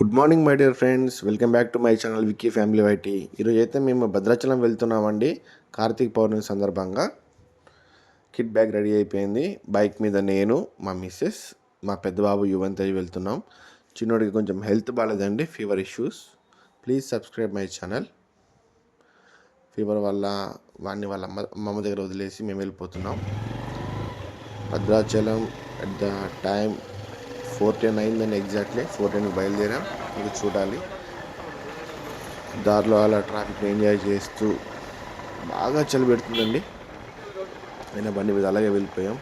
Good morning my dear friends welcome back to my channel Vicky family Y ఈరోజు అయితే మేము భద్రాచలం వెళ్తున్నామండి కార్తీక పౌర్ణమి సందర్భంగా. కిట్ బ్యాగ్ రెడీ అయిపోయింది. బైక్ మీద నేను మా మిస్సెస్ మా పెద్దబాబు యువంత్ అయ్యి వెళ్తున్నాం. చిన్నోడికి కొంచెం హెల్త్ బాగాలేదండి fever issues please subscribe my channel fever వల్ల వాడిని వాళ్ళ అమ్మ అమ్మమ్మ దగ్గర వదిలేసి మేము వెళ్ళిపోతున్నాం. Bhadrachalam at the time four ten అయిందని ఎగ్జాక్ట్లీ ఫోర్ టెన్కి బయలుదేరాం. ఇది చూడాలి. దారిలో అలా ట్రాఫిక్ ఎంజాయ్ చేస్తూ బాగా చలి పెడుతుందండి. అయినా బండి మీద అలాగే వెళ్ళిపోయాం.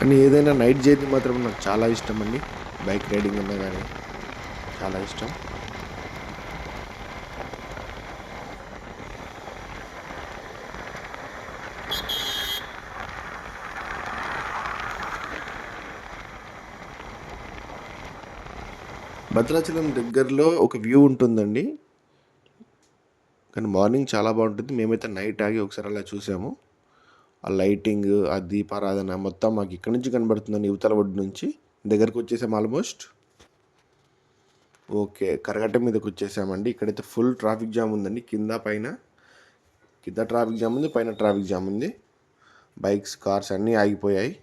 కానీ ఏదైనా నైట్ జర్నీ మాత్రం నాకు చాలా ఇష్టం అండి. బైక్ రైడింగ్ అన్నా కానీ చాలా ఇష్టం. భద్రాచలం దగ్గరలో ఒక వ్యూ ఉంటుందండి. కానీ మార్నింగ్ చాలా బాగుంటుంది. మేమైతే నైట్ ఆగి ఒకసారి అలా చూసాము. ఆ లైటింగ్ ఆ దీపారాధన మొత్తం మాకు ఇక్కడ నుంచి కనబడుతుందండి. యువతల ఒడ్డు నుంచి. దగ్గరకు వచ్చేసాం ఆల్మోస్ట్ ఓకే కరగట్ట మీదకి వచ్చేసామండి. ఇక్కడైతే ఫుల్ ట్రాఫిక్ జామ్ ఉందండి. కింద పైన కింద ట్రాఫిక్ జామ్ ఉంది పైన ట్రాఫిక్ జామ్ ఉంది. బైక్స్ కార్స్ అన్నీ ఆగిపోయాయి.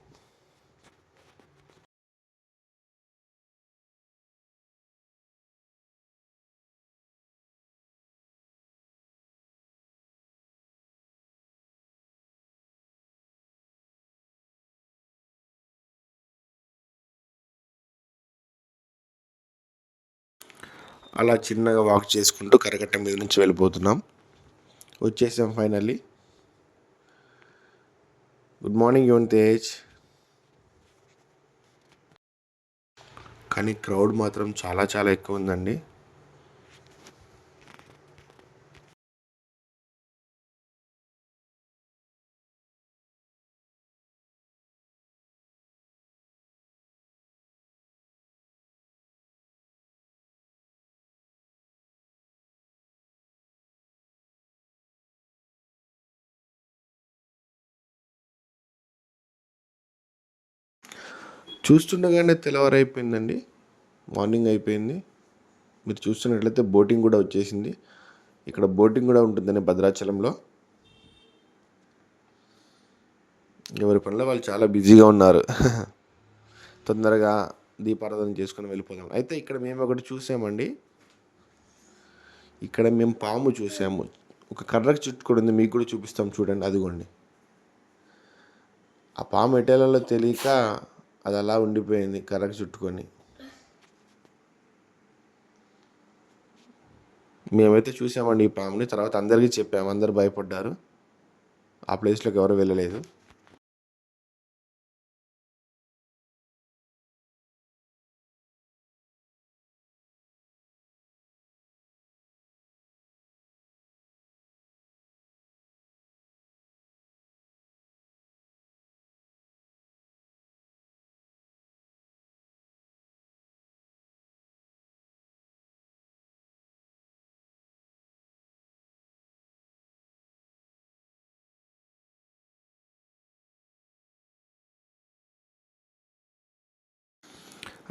అలా చిన్నగా వాక్ చేసుకుంటూ కరకట్ట మీద నుంచి వెళ్ళిపోతున్నాం. వచ్చేసాం finally good morning Yuvan Tej కానీ క్రౌడ్ మాత్రం చాలా చాలా ఎక్కువ ఉందండి. చూస్తుండగానే తెల్లవారైపోయిందండి. మార్నింగ్ అయిపోయింది. మీరు చూస్తున్నట్లయితే బోటింగ్ కూడా వచ్చేసింది. ఇక్కడ బోటింగ్ కూడా ఉంటుందండి భద్రాచలంలో. ఎవరి పనిలో వాళ్ళు చాలా బిజీగా ఉన్నారు. తొందరగా దీపారాధన చేసుకొని వెళ్ళిపోదాం. అయితే ఇక్కడ మేము ఒకటి చూసామండి. ఇక్కడ మేము పాము చూసాము. ఒక కర్రకు చుట్టుకొని ఉంది. మీకు కూడా చూపిస్తాం చూడండి. అదిగోండి. ఆ పాము ఎటేలలో తెలియక అది అలా ఉండిపోయింది కర్రకు చుట్టుకొని. మేమైతే చూసామండి ఈ పాముని తర్వాత అందరికీ చెప్పాము అందరు భయపడ్డారు. ఆ ప్లేస్లోకి ఎవరు వెళ్ళలేదు.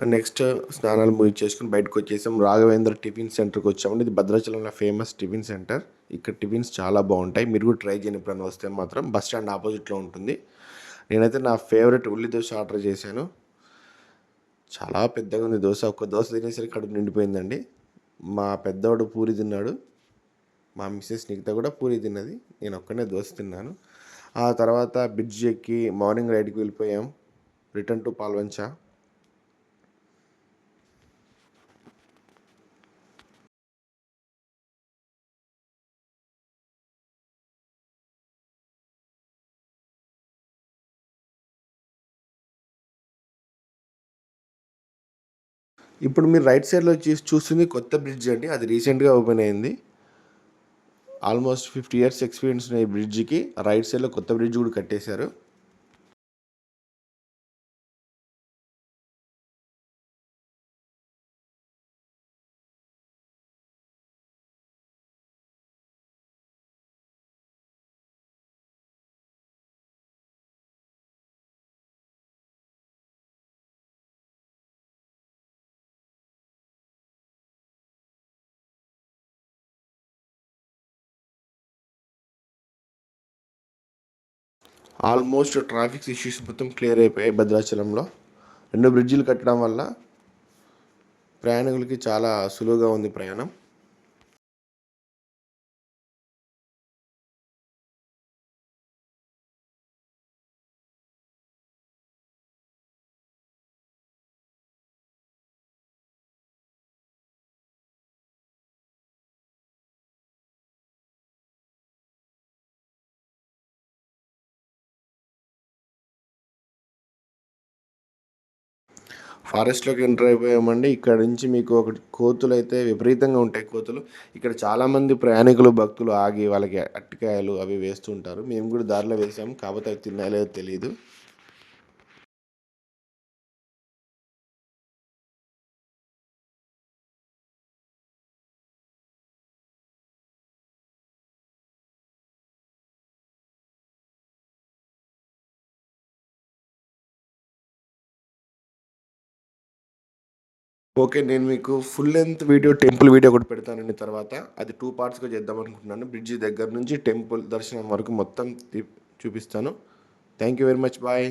నెక్స్ట్ స్నానాలు ముగించేసుకుని బయటకు వచ్చేసాం. రాఘవేంద్ర టిఫిన్ సెంటర్కి వచ్చామండి. ఇది భద్రాచలంలో ఫేమస్ టిఫిన్ సెంటర్. ఇక్కడ టిఫిన్స్ చాలా బాగుంటాయి. మీరు కూడా ట్రై చేయని ఎప్పుడైనా వస్తే మాత్రం బస్ స్టాండ్ ఆపోజిట్లో ఉంటుంది. నేనైతే నా ఫేవరెట్ ఉల్లి దోశ ఆర్డర్ చేశాను. చాలా పెద్దగా ఉంది దోశ. ఒక్క దోశ తినేసరికి కడుపు నిండిపోయిందండి. మా పెద్దవాడు పూరి తిన్నాడు. మా మిస్సెస్ నిగిత కూడా పూరి తిన్నది. నేను ఒక్కనే దోశ తిన్నాను. ఆ తర్వాత బ్రిడ్జ్ ఎక్కి మార్నింగ్ రైడ్కి వెళ్ళిపోయాం. Return to Paloncha. ఇప్పుడు మీరు రైట్ సైడ్లో చూసి చూస్తుంది కొత్త బ్రిడ్జ్ అండి. అది రీసెంట్గా ఓపెన్ అయింది. ఆల్మోస్ట్ ఫిఫ్టీ ఇయర్స్ ఎక్స్పీరియన్స్ ఉన్న ఈ బ్రిడ్జ్కి రైట్ సైడ్లో కొత్త బ్రిడ్జ్ కూడా కట్టేశారు. ఆల్మోస్ట్ ట్రాఫిక్ ఇష్యూస్ మొత్తం క్లియర్ అయిపోయాయి భద్రాచలంలో. రెండు బ్రిడ్జిలు కట్టడం వల్ల ప్రయాణికులకి చాలా సులువుగా ఉంది ప్రయాణం. ఫారెస్ట్లోకి ఎంటర్ అయిపోయామండి. ఇక్కడ నుంచి మీకు ఒకటి కోతులు అయితే విపరీతంగా ఉంటాయి కోతులు. ఇక్కడ చాలామంది ప్రయాణికులు భక్తులు ఆగి వాళ్ళకి అట్టికాయలు అవి వేస్తుంటారు మేము కూడా దారిలో వేసాము. కాకపోతే అవి తిన్నాయో తెలియదు ఓకే నేను మీకు full length video temple video కూడా పెడతానండి తర్వాత. అది టూ పార్ట్స్గా చేద్దాం అనుకుంటున్నాను. బ్రిడ్జి దగ్గర నుంచి టెంపుల్ దర్శనం వరకు మొత్తం చూపిస్తాను. Thank you very much bye